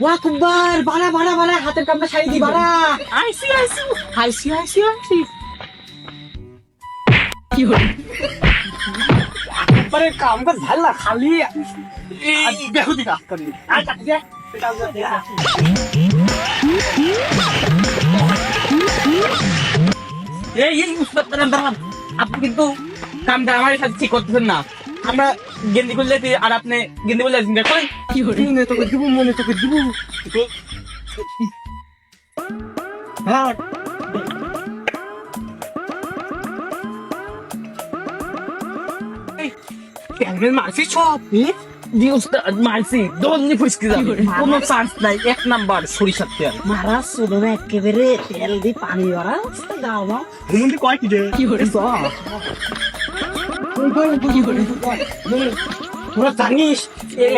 ভাড়া ভাড়া ভাড়া হাতের কামটা সারি দি ভাড়া আইসি আইসি আইসি আইসি আইসি কি হল? কুব্বারের কাম কাজ ভালো না খালি। এই। বেহুদি কাজ করি আর কাট দে। এই এই উস্তাদ আপনি কিন্তু কামটা আমার সাথে ঠিক করতেছেন না। আমরা গেন্দি করলে আর আপনি গেন্দি করলে করেন কি হল? তোকে দিব মনে তোকে দিব। হ্যাঁ প্যান্ডেল মারছি সব উস্তাদ মারছি দলনি ফুসকে যাবে। কোনো চান্স নাই এক নাম্বার সরিষার তেল। মারা শুধু একেবারে তেল দিয়ে পানি ভরা গাও মা। কয় কি রে কি হল? তোরা জানিস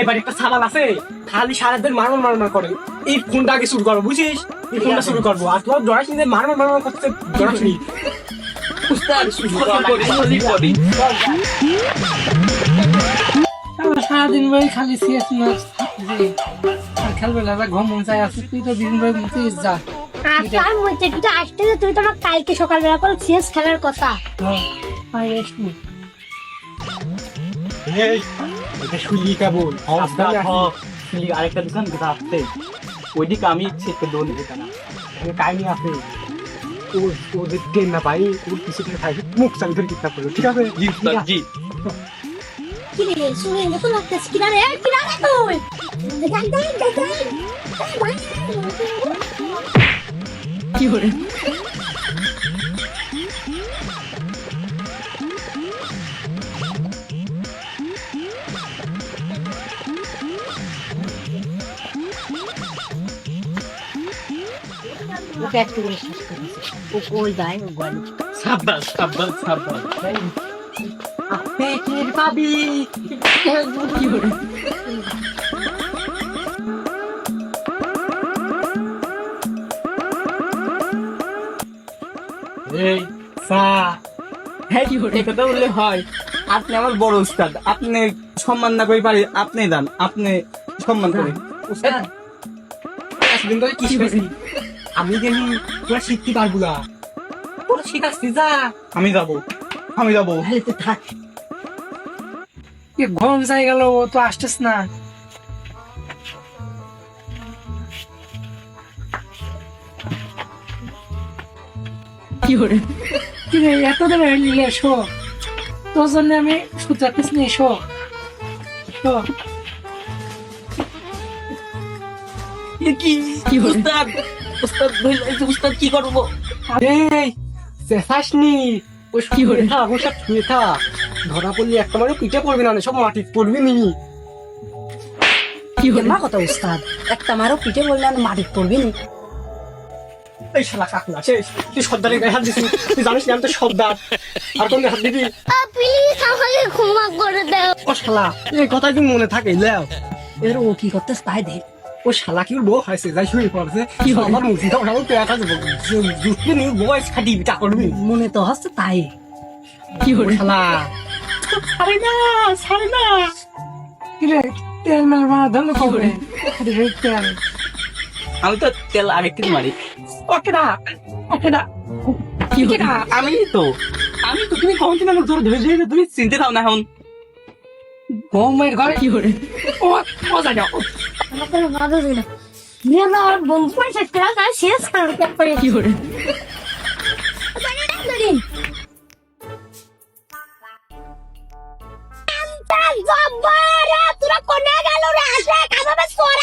এবার একটা সাবাল আছে। খালি সারাদিন মারমার মারমার করে। এই ফোনটা আগে শুরু করো বুঝিস? এই ফোনটা শুরু করব। আর তোমার জড়া শুনে মারমার মারমার করতে জড়া শুনি সারাদিন ভাই খালি সিএস ম্যাচ আর খেলবে না ঘুম ঘুম চাই আসছে তুই তো দিন ভাই মুতে যা। তুই তো আসতে তুই তো আমার কালকে সকালবেলা করে সিএস খেলার কথা। আর রেস্ট নি এই এটা শুলি কেবল আসিস। আরেকটা দোকান কোথা আসতে। ওইদিকে আমি ইচ্ছে একটু দোন দিতে না এখানে কাহিনী আছে। ও ওদের ট্রেন না পাই ওর কিছু থেকে খাই মুখ চাল ধরে কিতাব করল ঠিক আছে? জি জি। শুনে লাগতেছে রে রে তুই? কি হল? ওকে একটু করে শেষ করেছে ও কই যায় ও গলি সাব্বাস সাব্বাস সাব্বাস। পেটের পাবি। কি হল এই সা। হ্যাঁ কি হল কথা বললে হয়। আপনি আমার বড় উস্তাদ। আপনি সম্মান না করে পারি আপনি দান। আপনি সম্মান করে। উস্তাদ। এতদিন ধরে কি শিখেছি আমি জানি তোরা শিখতে পারব না। তোরা শিখাচ্ছি যা। আমি যাব। আমি যাব। ঘুম চাই গেল ও তো আসতেছ না। কি হল? কি এত দিন নিয়ে এসো। তোর জন্য আমি এসো। কি? কি উস্তাদ বললে যে উস্তাদ কি করব? এই চেঁচাসনি ওই কি? শুয়ে থাক ওই সব শুয়ে ধরা পড়লি একটা মানে পিঠে পড়বি না সব মাটি পড়বি নি। কি হল? মা কথা উস্তাদ। একটা মারও পিঠে বললে আমি মাটির পড়বি নি। এই শালা কাকলা শেষ তুই সর্দারের গায়ে হাত দিছিস। তুই জানিস না আমি তো সর্দার। আর কোন হাত দিবি? প্লিজ আমাকে ক্ষমা করে দাও। ও শালা এই কথা কি মনে থাকে? লেও। এর ও কি করতে তাই দে ও শালা কি বউ হয়েছে যাই শুয়ে পড়ছে। কি আমার খাটি করবি। মনে তো হচ্ছে তাই। কি হলো শালা। ছাড়ি না ছাড়ি না। কি রে? তেল মেল মারা কবে খালি রে তেল। আমি তো তেল আগে থেকে মারি। ওকে না ওকে না। কি হল আমি তো আমি তো তুমি কখন তুমি ধরে ধরে ধরে তুমি চিনতে দাও না এখন। ঘরে? কি হল ও মজা যাও। আমাকে মাদা দিল নিয়ে না আমার বন্ধু পয়সা খেলা তার শেষ খেলার ব্যাপারে কি জব্বারা তোরা কোনে করে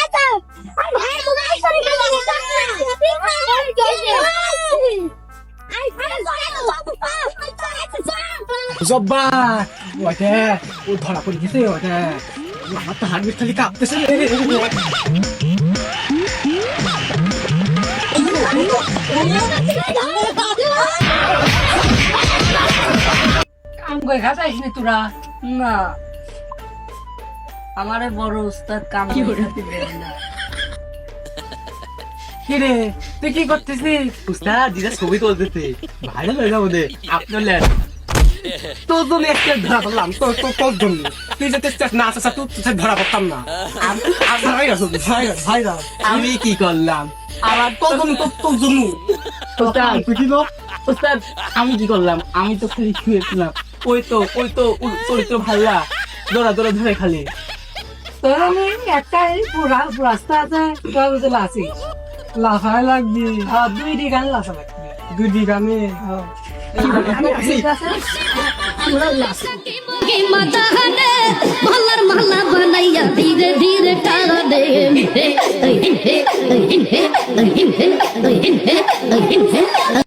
ওটা ও ধরা পড়ে গেছে ওটা আমার তো হার্টবিট কাম করে খাতাইস তোরা। না আমার বড় উস্তাদ কাম তুই কি করতেছিস? উস্তাদ দিদা ছবি তুলতেছে। ভাইরাল হয়ে যাব দে আপনার ল্যান্ড। তোর জন্য একটা ধরা পড়লাম তোর তোর তোর জন্য। তুই যদি স্টেপ না আসা তুই তুই ধরা পড়তাম না। আম- কি করলাম? আবার তোর জন্য তোর তোর জন্য? উস্তাদ আমি কি করলাম? আমি তো খালি শুয়েছিলাম ওই তো ওই তো চরিত্র ভাল্লা। দৌড়া দৌড়া ধরে খালি। তোর আমি একটা এই পুরা রাস্তা আছে তোর বুঝে লাসি লাফায় লাগবি। আর দুই দি গান লাফা লাগবি। দুই দিগানে মহল্লার মহল্লা বানাইয়া ধীরে ধীরে টালা দে হে হে হে হে হে হে হে